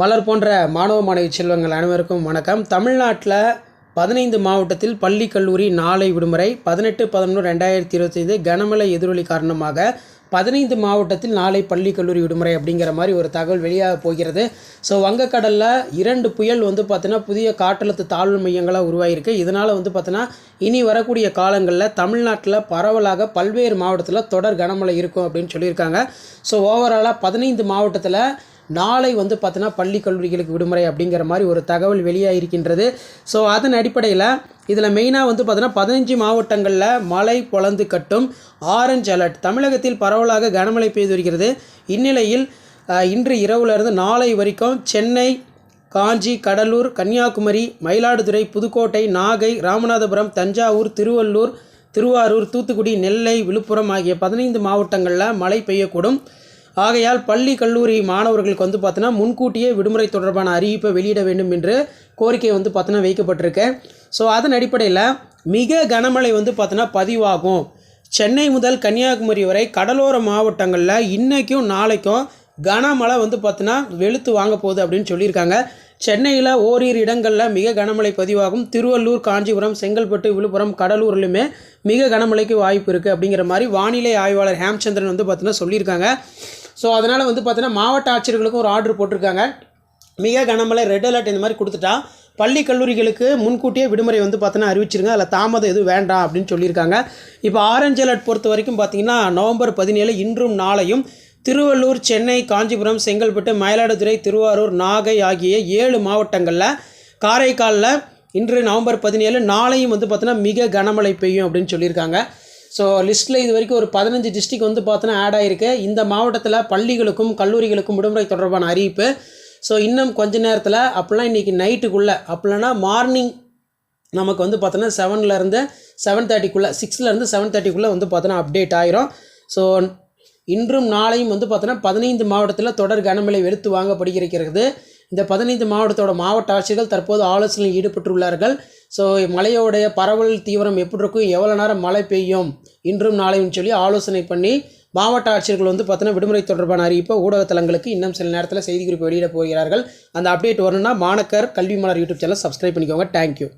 மலர் போன்ற மாணவ மாணவி செல்வங்கள் அனைவருக்கும் வணக்கம். தமிழ்நாட்டில் பதினைந்து மாவட்டத்தில் பள்ளி கல்லூரி நாளை விடுமுறை பதினெட்டு பதினொன்று ரெண்டாயிரத்தி இருபத்தைந்து கனமழை எதிரொலி காரணமாக பதினைந்து மாவட்டத்தில் நாளை பள்ளி கல்லூரி விடுமுறை அப்படிங்கிற மாதிரி ஒரு தகவல் வெளியாக போகிறது. ஸோ வங்கக்கடலில் இரண்டு புயல் வந்து பார்த்தீங்கன்னா புதிய காற்றழுத்த தாழ்வு மையங்களாக உருவாகிருக்கு இதனால் வந்து பார்த்தீங்கன்னா இனி வரக்கூடிய காலங்களில் தமிழ்நாட்டில் பரவலாக பல்வேறு மாவட்டத்தில் தொடர் கனமழை இருக்கும் அப்படின்னு சொல்லியிருக்காங்க. ஸோ ஓவராலாக பதினைந்து மாவட்டத்தில் நாளை வந்து பார்த்தீங்கன்னா பள்ளி கல்லூரிகளுக்கு விடுமுறை அப்படிங்கிற மாதிரி ஒரு தகவல் வெளியாக இருக்கின்றது ஸோ அதன் அடிப்படையில் இதில் மெயினாக வந்து பார்த்தீங்கன்னா பதினஞ்சு மாவட்டங்களில் மழை பொழந்து கட்டும். ஆரஞ்ச் அலர்ட் தமிழகத்தில் பரவலாக கனமழை பெய்து வருகிறது. இந்நிலையில் இன்று இரவுலேருந்து நாளை வரைக்கும் சென்னை காஞ்சி கடலூர் கன்னியாகுமரி மயிலாடுதுறை புதுக்கோட்டை நாகை ராமநாதபுரம் தஞ்சாவூர் திருவள்ளூர் திருவாரூர் தூத்துக்குடி நெல்லை விழுப்புரம் ஆகிய பதினைந்து மாவட்டங்களில் மழை பெய்யக்கூடும். ஆகையால் பள்ளி கல்லூரி மாணவர்களுக்கு வந்து பார்த்தீங்கன்னா முன்கூட்டியே விடுமுறை தொடர்பான அறிவிப்பை வெளியிட வேண்டும் என்று கோரிக்கை வந்து பார்த்தோன்னா வைக்கப்பட்டிருக்கு. ஸோ அதன் அடிப்படையில் மிக கனமழை வந்து பார்த்தீங்கன்னா பதிவாகும். சென்னை முதல் கன்னியாகுமரி வரை கடலோர மாவட்டங்களில் இன்றைக்கும் நாளைக்கும் கனமழை வந்து பார்த்தீங்கன்னா வெளுத்து வாங்க போகுது அப்படின்னு சொல்லியிருக்காங்க. சென்னையில் ஓரிரு இடங்களில் மிக கனமழை பதிவாகும். திருவள்ளூர் காஞ்சிபுரம் செங்கல்பட்டு விழுப்புரம் கடலூர்லையுமே மிக கனமழைக்கு வாய்ப்பு இருக்குது அப்படிங்கிற மாதிரி வானிலை ஆய்வாளர் ஹேம்சந்திரன் வந்து பார்த்தீங்கன்னா சொல்லியிருக்காங்க. ஸோ அதனால் வந்து பார்த்தீங்கன்னா மாவட்ட ஆட்சியர்களுக்கும் ஒரு ஆர்டர் போட்டிருக்காங்க. மிக கனமழை ரெட் அலர்ட் இந்த மாதிரி கொடுத்துட்டா பள்ளி கல்லூரிகளுக்கு முன்கூட்டியே விடுமுறை வந்து பார்த்தீங்கன்னா அறிவிச்சிருங்க. அதில் தாமதம் எதுவும் வேண்டாம் அப்படின்னு சொல்லியிருக்காங்க. இப்போ ஆரஞ்சு அலர்ட் பொறுத்த வரைக்கும் பார்த்தீங்கன்னா நவம்பர் பதினேழு இன்றும் நாளையும் திருவள்ளூர் சென்னை காஞ்சிபுரம் செங்கல்பட்டு மயிலாடுதுறை திருவாரூர் நாகை ஆகிய ஏழு மாவட்டங்களில் காரைக்காலில் இன்று நவம்பர் பதினேழு நாளையும் வந்து பார்த்தீங்கன்னா மிக கனமழை பெய்யும் அப்படின்னு சொல்லியிருக்காங்க. ஸோ லிஸ்ட்டில் இது வரைக்கும் ஒரு பதினஞ்சு டிஸ்ட்ரிக் வந்து பார்த்தோன்னா ஆட் ஆகிருக்கு இந்த மாவட்டத்தில் பள்ளிகளுக்கும் கல்லூரிகளுக்கும் விடுமுறை தொடர்பான அறிவிப்பு. ஸோ இன்னும் கொஞ்ச நேரத்தில் அப்போல்லாம் இன்றைக்கி நைட்டுக்குள்ளே அப்போலனா மார்னிங் நமக்கு வந்து பார்த்தோன்னா செவன்லேருந்து செவன் தேர்ட்டிக்குள்ளே சிக்ஸ்லேருந்து செவன் தேர்ட்டிக்குள்ளே வந்து பார்த்தோன்னா அப்டேட் ஆயிரும். ஸோ இன்றும் நாளையும் வந்து பார்த்தோன்னா பதினைந்து மாவட்டத்தில் தொடர் கனமழை வெளுத்து வாங்கப்படுகிறது. இந்த பதினைந்து மாவட்டத்தோட மாவட்ட ஆட்சியர்கள் தற்போது ஆலோசனையில் ஈடுபட்டுள்ளார்கள். ஸோ மழையோடைய பரவல் தீவிரம் எப்படி இருக்கும்? எவ்வளோ நேரம் மழை பெய்யும்? இன்றும் நாளையும் சொல்லி ஆலோசனை பண்ணி மாவட்ட ஆட்சியர்கள் வந்து பார்த்தோன்னா விடுமுறை தொடர்பான அறிவிப்பை ஊடகத்தலங்களுக்கு இன்னும் சில நேரத்தில் செய்திக்குறிப்பு வெளியிட போகிறார்கள். அந்த அப்டேட் வரணும்னா மாணக்கர் கல்வி மலர் யூடியூப் சேனல் சப்ஸ்கிரைப் பண்ணிக்கோங்க. Thank you